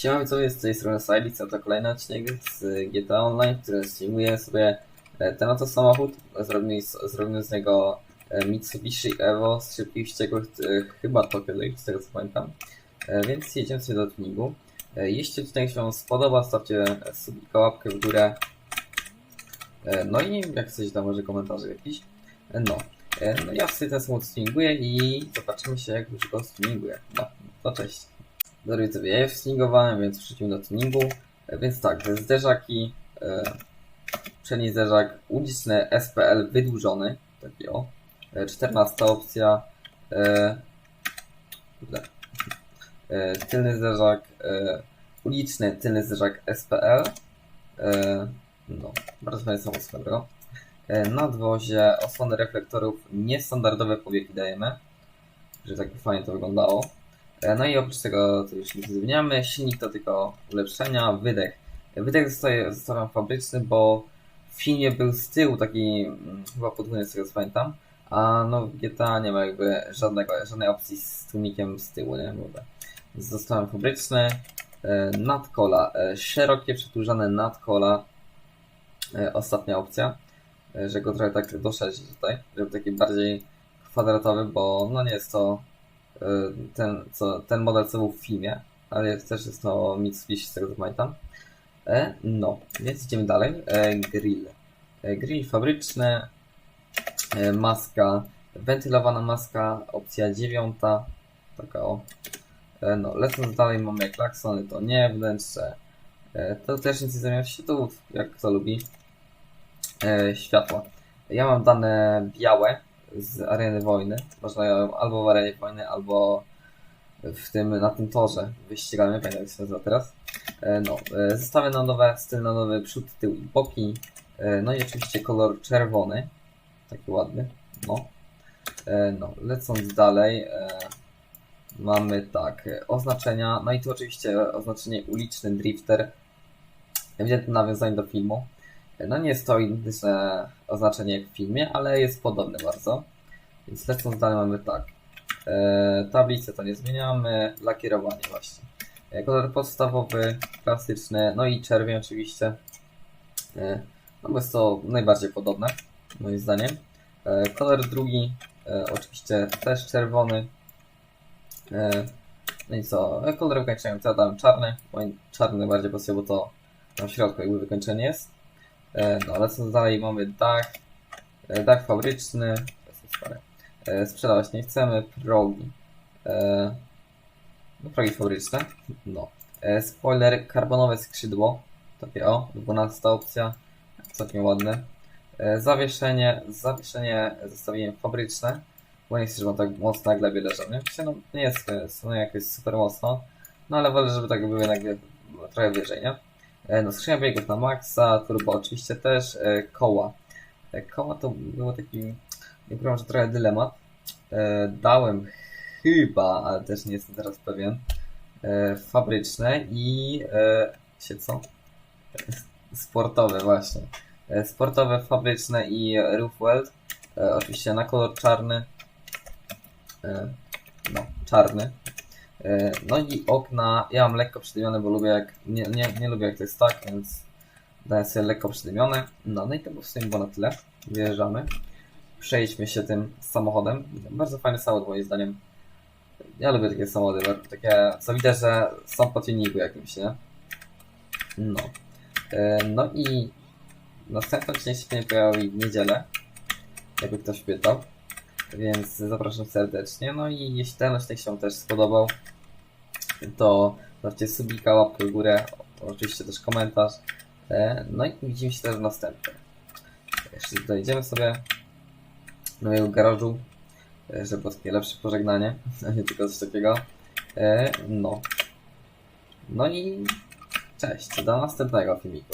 Siema widzowie, z tej strony Silix, a to kolejny odcinek z GTA Online, który streamuję sobie e, ten oto samochód. Zrobimy, z- niego e, Mitsubishi Evo z szybkich ściekłych, e, chyba Tokyo Drift, z tego co pamiętam. Więc jedziemy sobie do tuningu. Jeśli odcinek się Wam spodoba, stawcie subika, łapkę w górę. No i jak chcecie, tam może komentarze jakiś. No. No ja sobie ten samochód tuninguję i zobaczymy się jak już go tuninguję. No, to cześć. Dobry sobie, ja już tuningowałem, więc przechodzimy do tuningu. E, Więc tak, zderzaki, e, przedni zderzak uliczny SPL wydłużony, taki o. E, 14 opcja, e, e, tylny zderzak e, uliczny, tylny zderzak SPL. E, no, bardzo samochód swoją drogą. E, nadwozie, osłony reflektorów, niestandardowe powieki dajemy, żeby tak fajnie to wyglądało. E, No i oprócz tego to już nie zmieniamy. Silnik to tylko ulepszenia, wydech. Wydech zostaje, zostawiam fabryczny, bo w filmie był z tyłu taki mm, chyba podwójny, z tego co pamiętam. A no GTA nie ma jakby żadnego, żadnej opcji z tłumikiem z tyłu, nie? Mówię. Więc zostawiam fabryczny. E, Nadkola. E, Szerokie, przedłużane nadkola. Ostatnia opcja. Że go trochę tak doszerzyć tutaj, żeby taki bardziej kwadratowy, bo no nie jest to ten, co, ten model, co był w filmie, ale też jest to Mitsubishi, z tego co pamiętam. E, no, więc idziemy dalej. E, grill. E, grill fabryczny, maska, wentylowana maska, opcja dziewiąta, taka o. No, lecąc dalej mamy klaksony, to nie, wnętrze. To też nic nie zamiast światłów, jak kto lubi. Światła. Ja mam dane białe z areny wojny. Można ją albo w arenie wojny, albo w tym, na tym torze wyścigamy, pamiętam jak się nazywa teraz. E, No, e, zestawy nowe, styl nowy, przód, tył i boki. E, No i oczywiście kolor czerwony. Taki ładny. No. No, lecąc dalej. Mamy tak, oznaczenia. No i tu oczywiście oznaczenie uliczny drifter. Ewidentne nawiązanie do filmu. No nie jest to identyczne oznaczenie jak w filmie, ale jest podobne bardzo. Więc lecąc dalej mamy tak. E, tablice to nie zmieniamy. Lakierowanie właśnie. E, kolor podstawowy, klasyczny, no i czerwień oczywiście. E, no bo jest to najbardziej podobne, moim zdaniem. E, kolor drugi, e, oczywiście też czerwony. E, no i co? E, kolor wykończenia ja dałem czarny. Moim czarny najbardziej pasuje, bo to tam w środku jakby wykończenie jest. E, no, lecąc dalej mamy dach. E, dach fabryczny. E, sprzedawać nie chcemy. Progi. No, progi fabryczne. No. Spoiler, karbonowe skrzydło. Takie o, 12 opcja. Całkiem ładne. Zawieszenie. Zawieszenie zestawieniem fabryczne. Bo nie chcę, żeby on tak mocno na glebie leżał, nie? Się, no, nie jest no, jakoś super mocno. No ale wolę, żeby tak było jednak wie- trochę wyżej, nie? E, no, skrzynia biegów na maksa, turbo oczywiście też, e, koła. E, koła to było taki, nie powiem, że trochę dylemat. Dałem chyba, ale też nie jestem teraz pewien, fabryczne i się co? Sportowe właśnie. Sportowe, fabryczne i roof weld. Oczywiście na kolor czarny. No, czarny. E, No i okna, ja mam lekko przydymione, bo lubię jak, nie, nie, nie lubię jak to jest tak, więc daję sobie lekko przydymione. No, no i to było w sumie było na tyle. Wyjeżdżamy. Przejdźmy się tym samochodem. Bardzo fajny samochód moim zdaniem. Ja lubię takie samochody, takie, co widać, że są po tuningu jakimś, nie? No. E, No i następny odcinek się nie w niedzielę, jakby ktoś pytał. Więc zapraszam serdecznie. No i jeśli ten odcinek się Wam też spodobał, to dajcie subika, łapkę w górę, oczywiście też komentarz. E, No i widzimy się też w następnym. Jeszcze dojdziemy sobie do mojego garażu, e, żeby takie lepsze pożegnanie, a nie tylko coś takiego. E, No. No i cześć, do następnego filmiku.